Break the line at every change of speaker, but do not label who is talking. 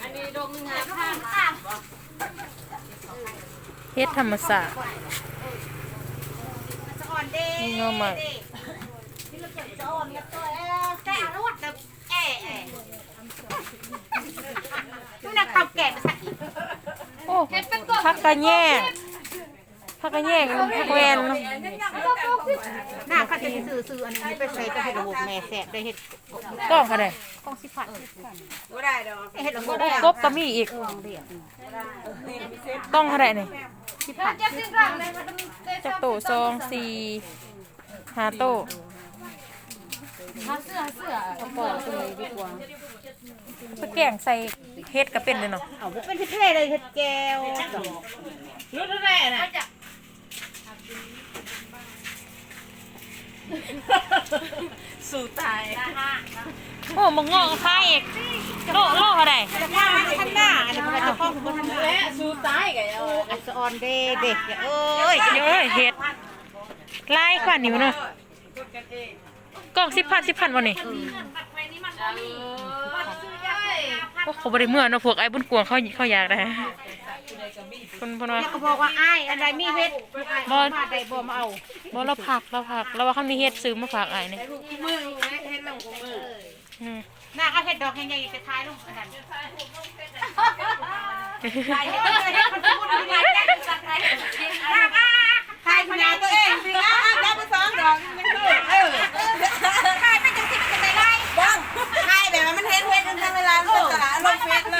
อันนี้ดงหนึ่งาพัน
เฮ็ดธรรมศาสตร
์นี่เงาใหม่จะอ่อนกับตัวเออแต่อนุวัตแบบแอะแอะนี่นักข่าวแก่ไปสักก
โอ้พักกะแยกพักกะแยกพักแวนเนาะ
หน
้าเขาจะซื้อซื้ออันนี้ไปใส่จะเห็ดระบบแม่แสบได้เห็ดกล้องเขาได้ของสิพัน
บ่ได้ดอกเห
็ดระบบโอ้กบก็ม
ีอีก
กล
้องเขาได้นี่
สิพัน
จักโตซอง
สี่ห้าโต
หาเสื้อหาเสื้อปล่อยตัวนี้ดีกว่า
ไปแกงใส่เฮ็ดก็เป็นเลยเนาะ
เอาเป็นที่เท่เลยเห็ดแก้ว
รู้เท่าไหร่น่ะ สู่ตาย
โอ้มังงอกค่ายอีก
โล
โลเขาได้
ข้างข้างหน้าอันนี้เขาจะพ้องคนทำและ
สู่ตายกันเอาอั
ศออนเด้เด็กเอ้ยเดี๋ยว
เอ้ยเฮ
็ดลายกว่านิ้วเนาะกล้องสิบพันสิบพันวันนี้โอ้เขาบริเมื่อเนาะพวกไอ้บุญกวงเขาเขาอยากได้ คนเพนว่าแล้วก็
บอกว่าอ้ายอันใดมีเฮ็ดบ่มใได้บ่มาเอาบ่เรา
ผักเราผักเราว่าเขามีเฮ็ดซื้อมาฝากอ้ายนี่ย
มือลูกนะเฮ็ดนำขงมือ
อื
น้าเขาเห็ดดอกใหญ่ๆจะทายลงอันนั้น
ทายเฮ็
ดเฮ็ดมันพูดอยู่ว่าจะจ
ัดให้
ทายพญาตัวเองสิอ้าจั
บไปสองดอกมันคือเออ
ทายไปจังสิเป็นจังได๋บ้าง
ทายแบบมันเฮ็ดเฮ็ดจังเวลามันจะลงเฟซเลย